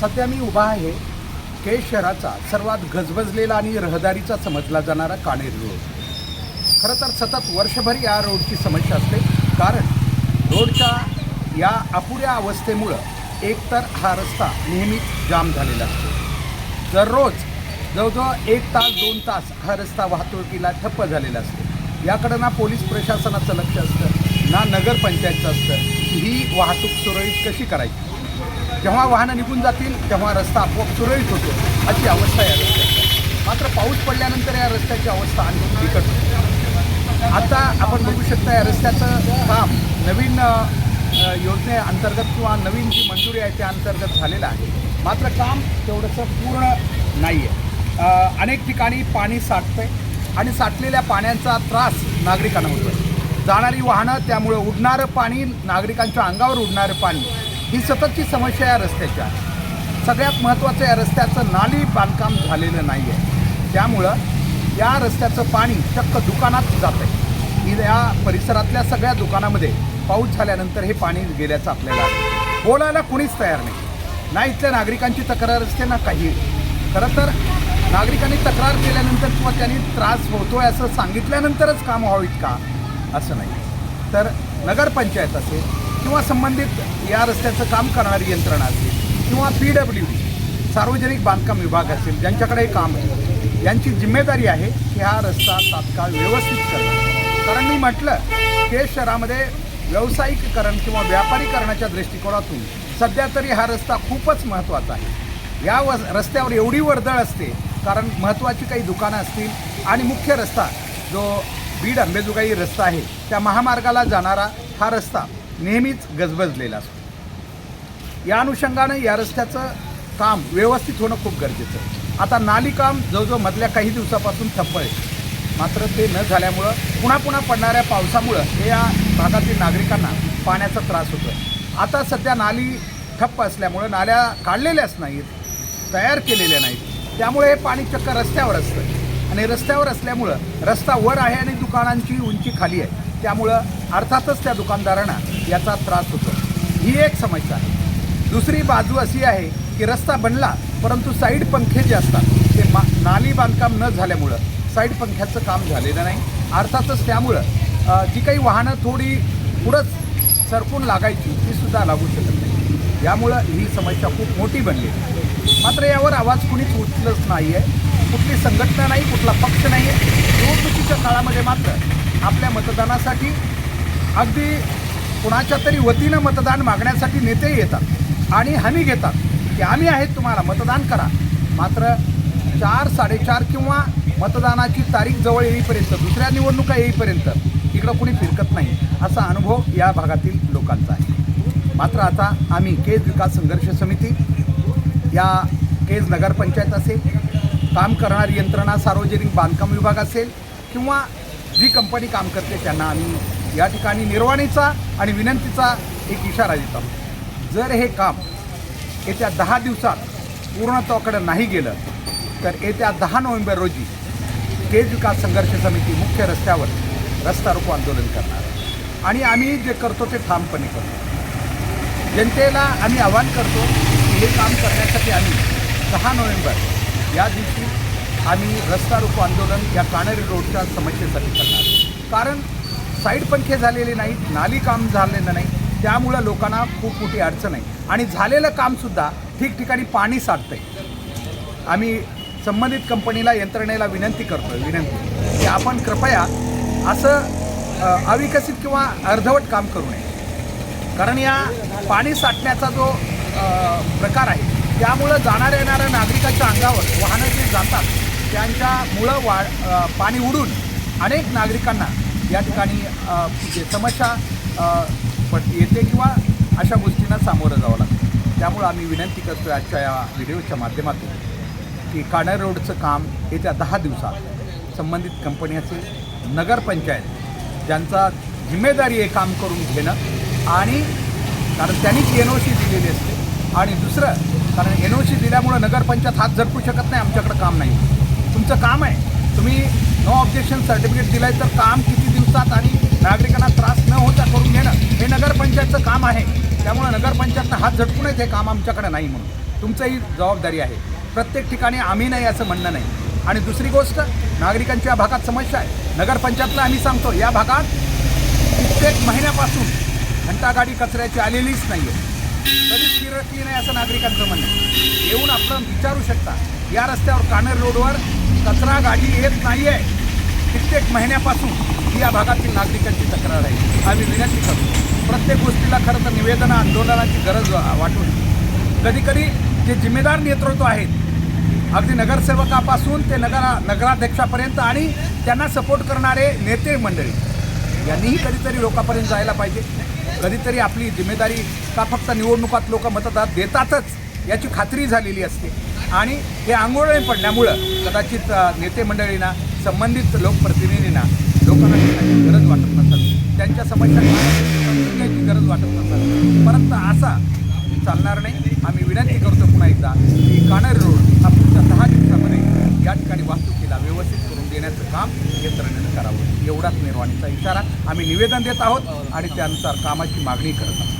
सध्या मी उभा आहे केज शहराचा सर्वात गजबजलेला आणि रहदारीचा समजला जाणारा काणेर रोड. खरं तर सतत वर्षभर या रोडची समस्या असते कारण रोडच्या या अपुऱ्या अवस्थेमुळं एकतर हा रस्ता नेहमीच जाम झालेला असतो. दररोज जवळजवळ एक तास दोन तास हा रस्ता वाहतुकीला ठप्प झालेला असतो. याकडं ना पोलीस प्रशासनाचं लक्ष असतं ना नगरपंचायतचं असतं. ही वाहतूक सुरळीत कशी करायची? जेव्हा वाहनं निघून जातील तेव्हा रस्ता आपोआप सुरळीत होतो. अशी अवस्था या रस्त्याची मात्र पाऊस पडल्यानंतर या रस्त्याची अवस्था आणखी बिकट होते. आता आपण बघू शकता या रस्त्याचं काम नवीन योजने अंतर्गत योजनेअंतर्गत किंवा नवीन जी मंजुरी आहे त्या अंतर्गत झालेलं आहे. मात्र काम तेवढंसं पूर्ण नाही आहे अनेक ठिकाणी पाणी साठतं आहे आणि साठलेल्या पाण्याचा त्रास नागरिकांना होतो जाणारी वाहनं त्यामुळे उडणारं पाणी नागरिकांच्या अंगावर उडणारं पाणी ही सततची समस्या या रस्त्याची आहे. सगळ्यात महत्त्वाचं या रस्त्याचं नाली बांधकाम झालेलं नाही आहे त्यामुळं या रस्त्याचं पाणी चक्क दुकानात जात आहे या परिसरातल्या सगळ्या दुकानामध्ये पाऊस झाल्यानंतर हे पाणी गेल्याचं आपल्याला बोलायला कुणीच तयार नाही. ना इथल्या नागरिकांची तक्रार असते ना काही. खरं तर नागरिकांनी तक्रार केल्यानंतर किंवा त्यांनी त्रास होतोय असं सांगितल्यानंतरच काम व्हावीत का? असं नाही. तर नगरपंचायत असेल किंवा संबंधित या रस्त्याचं काम करणारी यंत्रणा असेल किंवा पी डब्ल्यू डी सार्वजनिक बांधकाम विभाग असेल ज्यांच्याकडे काम आहे यांची जिम्मेदारी आहे की हा रस्ता तात्काळ व्यवस्थित करणं कारण मी म्हटलं की शहरामध्ये व्यावसायिककरण किंवा व्यापारीकरणाच्या दृष्टिकोनातून सध्या तरी हा रस्ता खूपच महत्त्वाचा आहे. या व रस्त्यावर एवढी वर्दळ असते कारण महत्त्वाची काही दुकानं असतील आणि मुख्य रस्ता जो बीड अंबेजोगाई रस्ता आहे त्या महामार्गाला जाणारा हा रस्ता नेहमीच गजबजलेला असतो. या अनुषंगानं या रस्त्याचं काम व्यवस्थित होणं खूप गरजेचं आहे. आता नाली काम जवळजवळ मधल्या काही दिवसापासून ठप्प आहे. मात्र ते न झाल्यामुळं पुन्हा पुन्हा पडणाऱ्या पावसामुळं हे या भागातील नागरिकांना पाण्याचा त्रास होतो आता सध्या नाली ठप्प असल्यामुळं नाल्या काढलेल्याच नाहीत तयार केलेल्या नाहीत. त्यामुळे हे पाणी चक्क रस्त्यावर असतं. आणि रस्त्यावर असल्यामुळं रस्ता वर आहे आणि दुकानांची उंची खाली आहे. त्यामुळं अर्थातच त्या दुकानदारांना याचा त्रास होतो. ही एक समस्या आहे. दुसरी बाजू अशी आहे की रस्ता बनला परंतु साईड पंखे जे असतात ते मा नाली बांधकाम न झाल्यामुळं साईड पंख्याचं काम झालेलं नाही. अर्थातच त्यामुळं जी काही वाहनं थोडी पुढंच सरकून लागायची ती सुद्धा लागू शकत नाही. यामुळं ही समस्या खूप मोठी बनली. आहे. मात्र यावर आवाज कुणीच उठलंच नाही आहे कुठली संघटना नाही कुठला पक्ष नाही आहे निवडणुकीच्या काळामध्ये मात्र आपल्या मतदानासाठी अगदी कुणाच्या तरी वतीनं मतदान मागण्यासाठी नेते येतात आणि हमी घेतात की आम्ही आहेत तुम्हाला मतदान करा. मात्र चार साडेचार किंवा मतदानाची तारीख जवळ येईपर्यंत दुसऱ्या निवडणुका येईपर्यंत इकडं कुणी फिरकत नाही असा अनुभव या भागातील लोकांचा आहे. मात्र आता आम्ही केज विकास संघर्ष समिती या केज नगरपंचायत असेल काम करणारी यंत्रणा सार्वजनिक बांधकाम विभाग असेल किंवा जी कंपनी काम करते त्यांना आम्ही या ठिकाणी निर्वाणीचा आणि विनंतीचा एक इशारा देत. आहोत जर हे काम येत्या दहा दिवसात पूर्णत्वाकडे नाही गेलं तर येत्या दहा नोव्हेंबर रोजी केज विकास संघर्ष समिती मुख्य रस्त्यावर रस्ता रोको आंदोलन करणार आणि आम्ही जे करतो ते ठामपणे करतो. जनतेला आम्ही आवाहन करतो की हे काम करण्यासाठी आम्ही दहा नोव्हेंबर या दिवशी आम्ही रस्ता रोको आंदोलन या काणेरी रोडच्या समस्येसाठी करणार. कारण साईड पंखे झालेले नाहीत नाली काम झालेलं नाही त्यामुळं लोकांना खूप मोठी अडचण आहे. आणि झालेलं कामसुद्धा ठिकठिकाणी पाणी साठतं आहे आम्ही संबंधित कंपनीला यंत्रणेला विनंती करतो आहे विनंती. की आपण कृपया असं अविकसित किंवा अर्धवट काम करू नये. कारण या पाणी साठण्याचा जो प्रकार आहे त्यामुळं जाणाऱ्या येणाऱ्या नागरिकांची अंगावर वाहनं जे जातात त्यांच्या मुळं वा पाणी उडून अनेक नागरिकांना या ठिकाणी जे समस्या येते किंवा अशा गोष्टींना सामोरं जावं लागतं. त्यामुळं आम्ही विनंती करतो आजच्या या व्हिडिओच्या माध्यमातून की काणेर रोडचं काम येत्या दहा दिवसात संबंधित कंपनी असेल नगरपंचायत ज्यांचा जिम्मेदारी आहे काम करून घेणं आणि कारण त्यांनीच एन ओ सी दिलेली असते आणि दुसरं कारण एन ओ सी दिल्यामुळं नगरपंचायत हात झडपू शकत नाही आमच्याकडं काम नाही. तुमचं काम आहे. तुम्ही नो ऑब्जेक्शन सर्टिफिकेट दिलं आहे तर काम किती दिवसात आणि नागरिकांना त्रास न होता करून घेणं हे नगरपंचायतचं काम आहे. त्यामुळं नगरपंचायतनं हात झटकूनच हे काम आमच्याकडे नाही म्हणून. तुमचंही जबाबदारी आहे. प्रत्येक ठिकाणी आम्ही नाही असं म्हणणं नाही. आणि दुसरी गोष्ट नागरिकांच्या भागात समस्या आहे. नगरपंचायतला आम्ही सांगतो या भागात कित्येक महिन्यापासून घंटागाडी कचऱ्याची आलेलीच नाही आहे कधीच फिरकली नाही असं नागरिकांचं म्हणणं आहे. येऊन आपण विचारू शकता. या रस्त्यावर कानेर रोडवर कचरा गाडी येत नाही आहे कित्येक महिन्यापासून ही या भागातील नागरिकांची तक्रार आहे. आम्ही विनंती करतो. प्रत्येक गोष्टीला खरं तर निवेदन आंदोलनाची गरज वाटू वाटून कधीकधी जे जिम्मेदार नेतृत्व आहेत अगदी नगरसेवकापासून ते नगरा नगराध्यक्षापर्यंत आणि त्यांना सपोर्ट करणारे नेते मंडळी यांनीही कधीतरी लोकांपर्यंत जायला पाहिजे. कधीतरी आपली जिम्मेदारी का फक्त निवडणुकात लोक मतदार देतातच याची खात्री झालेली असते. आणि हे आंघोळे पडल्यामुळं कदाचित नेते मंडळींना संबंधित लोकप्रतिनिधींना लोकांना गरज वाटत नसतात त्यांच्या समस्या समजून घ्यायची गरज वाटत नसतात परंतु असा चालणार नाही. आम्ही विनंती करतो पुन्हा एकदा की काणेर रोड हा पुढच्या दहा दिवसामध्ये या ठिकाणी वाहतुकीला व्यवस्थित करून देण्याचं काम यंत्रणेनं करावं. एवढाच निर्वाणीचा इशारा आम्ही निवेदन देत आहोत आणि त्यानुसार कामाची मागणी करत आहोत.